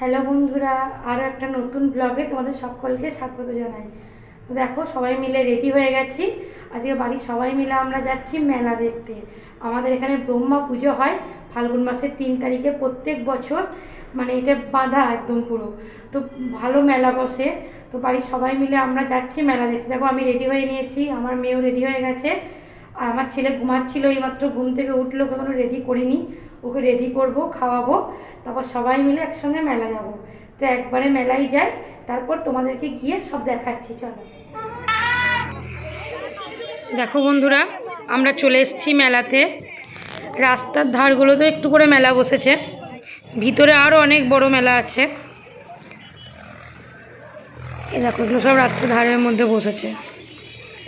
Hello বন্ধুরা আরও একটা নতুন ব্লগে তোমাদের সকলকে স্বাগত জানাই। তো দেখো, সবাই মিলে রেডি হয়ে গেছি। আজকে বাড়ির সবাই মিলে আমরা যাচ্ছি মেলা দেখতে। আমাদের এখানে ব্রহ্মা পুজো হয় ফাল্গুন মাসের তিন তারিখে প্রত্যেক বছর। মানে এটা বাঁধা একদম পুরো। তো ভালো মেলা বসে। তো বাড়ির সবাই মিলে আমরা যাচ্ছি মেলা দেখতে। দেখো, আমি রেডি হয়ে নিয়েছি, আমার মেয়েও রেডি হয়ে গেছে। আর আমার ছেলে ঘুমাচ্ছিল, এইমাত্র ঘুম থেকে উঠল, কখনো রেডি করিনি। ওকে রেডি করব, খাওয়াবো, তারপর সবাই মিলে একসঙ্গে মেলা যাব। তো একবারে মেলায় যাই তারপর তোমাদেরকে গিয়ে সব দেখাচ্ছি, চলো। দেখো বন্ধুরা, আমরা চলে এসেছি মেলাতে। রাস্তার ধারগুলোতে একটু করে মেলা বসেছে। ভিতরে আরও অনেক বড় মেলা আছে। এ দেখো, এগুলো সব রাস্তার ধারের মধ্যে বসেছে।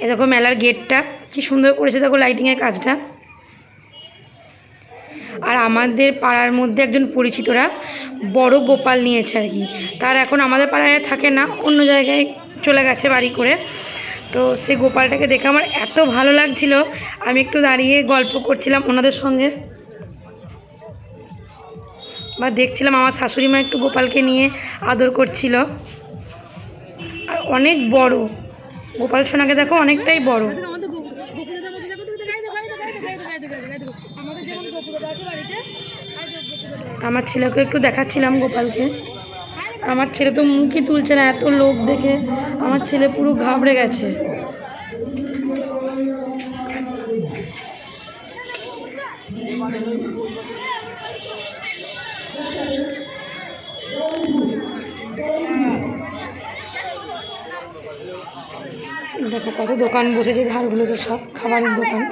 এ দেখো মেলার গেটটা, কি সুন্দর করেছে, দেখো লাইটিংয়ের কাজটা। আর আমাদের পাড়ার মধ্যে একজন পরিচিতরা বড় গোপাল নিয়েছে আর কি। তার এখন আমাদের পাড়ায় থাকে না, অন্য জায়গায় চলে গেছে বাড়ি করে। তো সেই গোপালটাকে দেখে আমার এত ভালো লাগছিল। আমি একটু দাঁড়িয়ে গল্প করছিলাম ওনাদের সঙ্গে। বা দেখছিলাম আমার শাশুড়ি মা একটু গোপালকে নিয়ে আদর করছিল। আর অনেক বড়। গোপাল সোনাকে দেখো অনেকটাই বড়। আমার ছেলেকে একটু দেখাচ্ছিলাম গোপালকে। আমার ছেলে তো মুখই তুলছে না, এত লোক দেখে। আমার ছেলে পুরো ঘাবড়ে গেছে। দেখো কত দোকান বসেছে, ধারগুলোতে সব খাবারের দোকান।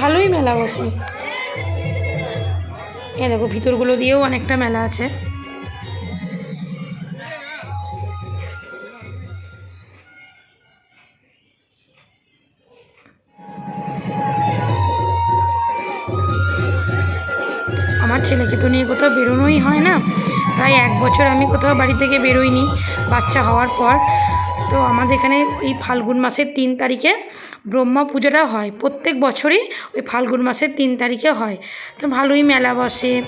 ভালোই মেলা বসে। এ দেখো, ভিতরগুলো দিয়েও অনেকটা মেলা আছে। আমার ছেলেকে তো নিয়ে কোথাও বেরোনোই হয় না। প্রায় এক বছর আমি কোথাও বাড়ি থেকে বেরোইনি। বাচ্চা হওয়ার পর তো আমাদের এখানে এই ফাল্গুন মাসের তিন তারিখে ব্রহ্মা পুজোটা হয়। প্রত্যেক বছরই ওই ফাল্গুন মাসের তিন তারিখে হয়। তো ভালোই মেলা বসে,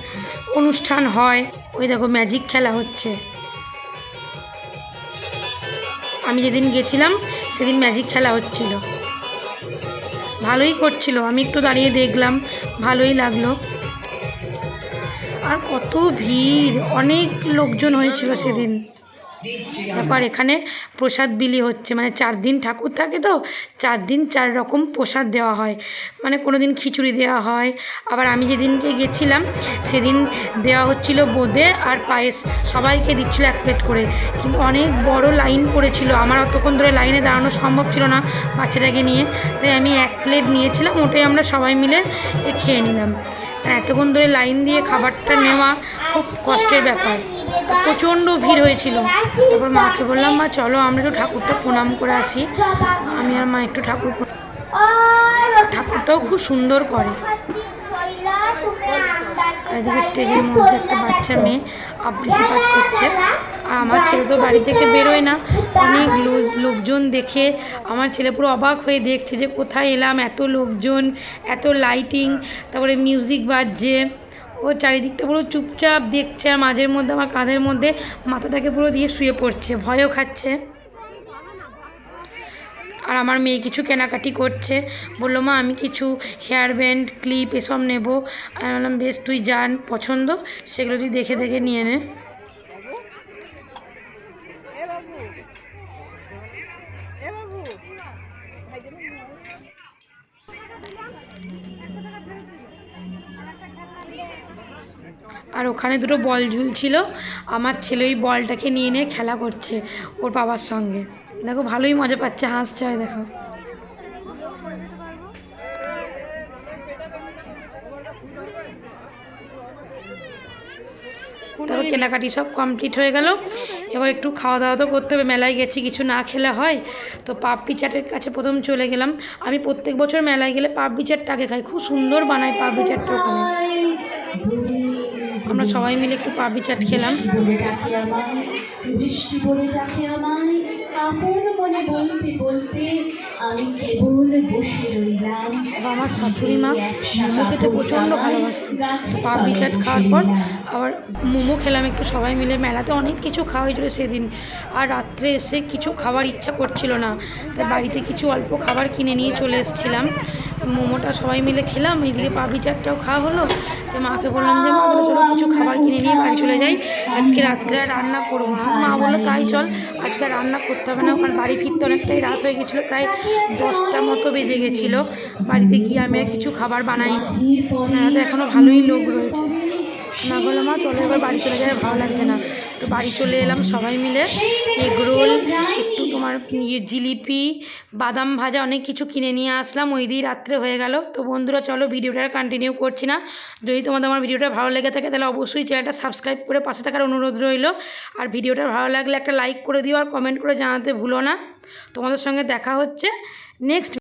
অনুষ্ঠান হয়। ওই দেখো ম্যাজিক খেলা হচ্ছে। আমি যেদিন গেছিলাম, সেদিন ম্যাজিক খেলা হচ্ছিল। ভালোই করছিল। আমি একটু দাঁড়িয়ে দেখলাম, ভালোই লাগল। আর কত ভিড়! অনেক লোকজন হয়েছিল সেদিন। তারপর এখানে প্রসাদ বিলি হচ্ছে মানে চার দিন ঠাকুর থাকে তো, চার দিন চার রকম প্রসাদ দেওয়া হয়। মানে কোনো দিন খিচুড়ি দেওয়া হয়। আবার আমি যেদিনকে গেছিলাম, সেদিন দেওয়া হচ্ছিল বোঁদে আর পায়েস। সবাইকে দিচ্ছিল এক প্লেট করে। কিন্তু অনেক বড় লাইন পড়েছিল। আমার অতক্ষণ ধরে লাইনে দাঁড়ানো সম্ভব ছিল না বাচ্চাটাকে নিয়ে। তাই আমি এক প্লেট নিয়েছিলাম, ওটাই আমরা সবাই মিলে খেয়ে নিলাম। এতক্ষণ ধরে লাইন দিয়ে খাবারটা নেওয়া খুব কষ্টের ব্যাপার। প্রচণ্ড ভিড় হয়েছিল। তারপর মাকে বললাম, মা, চলো, আমরা একটু ঠাকুরটা প্রণাম করে আসি। আমি আর মা একটু ঠাকুর ঠাকুরটাও খুব সুন্দর করে। এদিকে স্টেজের মধ্যে একটা বাচ্চা মেয়ে আবৃত্তি পাঠ করছে। আর আমার ছেলে তো বাড়ি থেকে বেরোয় না। অনেক লোকজন দেখে আমার ছেলে পুরো অবাক হয়ে দেখছে যে কোথায় এলাম? এত লোকজন, এত লাইটিং তারপরে মিউজিক বাজছে। ও চারিদিকটা পুরো চুপচাপ দেখছে আর মাঝের মধ্যে, আমার কাঁধের মধ্যে মাথাটাকে পুরো দিয়ে শুয়ে পড়ছে, ভয়ও খাচ্ছে। আর আমার মেয়ে কিছু কেনাকাটি করছে, বলল, মা, আমি কিছু হেয়ার ব্যান্ড, ক্লিপ এসব নেব। আমি বললাম, বেশ, তুই যান, পছন্দ? সেগুলো তুই দেখে দেখে নিয়ে নে। আর ওখানে দুটো বল ঝুলছিল। আমার ছেলে ওই বলটাকে নিয়ে নিয়ে খেলা করছে ওর বাবার সঙ্গে। দেখো ভালোই মজা পাচ্ছে, হাসছে হয় দেখো। তারপর কেনাকাটি সব কমপ্লিট হয়ে গেল। এবার একটু খাওয়া দাওয়া তো করতে হবে, মেলায় গেছি, কিছু না খেলে হয়। তো পাপড়ি চাটের কাছে প্রথম চলে গেলাম। আমি প্রত্যেক বছর মেলায় গেলে পাপড়ি চাটটা আগে খাই, খুব সুন্দর বানায় পাপড়ি চাটটা ওখানে। আমরা সবাই মিলে একটু পাপড়ি চাট খেলাম। আমার শাশুড়ি মা মোমো খেতে প্রচণ্ড ভালোবাসে। পাপড়ি চাট খাওয়ার পর আবার মোমো খেলাম একটু সবাই মিলে। মেলাতে অনেক কিছু খাওয়া হয়েছিল সেদিন। আর রাত্রে এসে কিছু খাবার ইচ্ছা করছিল না। তাই বাড়িতে কিছু অল্প খাবার কিনে নিয়ে চলে এসেছিলাম। মোমোটা সবাই মিলে খেলাম, এইদিকে পাপড়ি চাটটাও খাওয়া হলো। তো মাকে বললাম যে, মা তাহলে চলো কিছু খাবার কিনে নিয়ে বাড়ি চলে যাই। আজকে রাত্রে রান্না করব না। মা বলল, তাই চল, আজকে রান্না করতে হবে না। কারণ বাড়ি ফিরতে অনেকটাই রাত হয়ে গেছিল, প্রায় দশটা মতো বেজে গেছিল। বাড়িতে গিয়ে আমি আর কিছু খাবার বানাই তো এখনও ভালোই লোক রয়েছে। না বললাম মা, চলো, এবার বাড়ি চলে যাবে ভালো লাগছে না। তো বাড়ি চলে এলাম সবাই মিলে, এগ রোল একটু তোমার ইয়ে জিলিপি, বাদাম ভাজা অনেক কিছু কিনে নিয়ে আসলাম। ওই দিয়ে রাত্রে হয়ে গেল। তো বন্ধুরা, চলো ভিডিওটা কন্টিনিউ করছি না। যদি তোমাদের আমার ভিডিওটা ভালো লেগে থাকে, তাহলে অবশ্যই চ্যানেলটা সাবস্ক্রাইব করে পাশে থাকার অনুরোধ রইল। আর ভিডিওটা ভালো লাগলে একটা লাইক করে দিও আর কমেন্ট করে জানাতে ভুলো না। তোমাদের সঙ্গে দেখা হচ্ছে। নেক্সট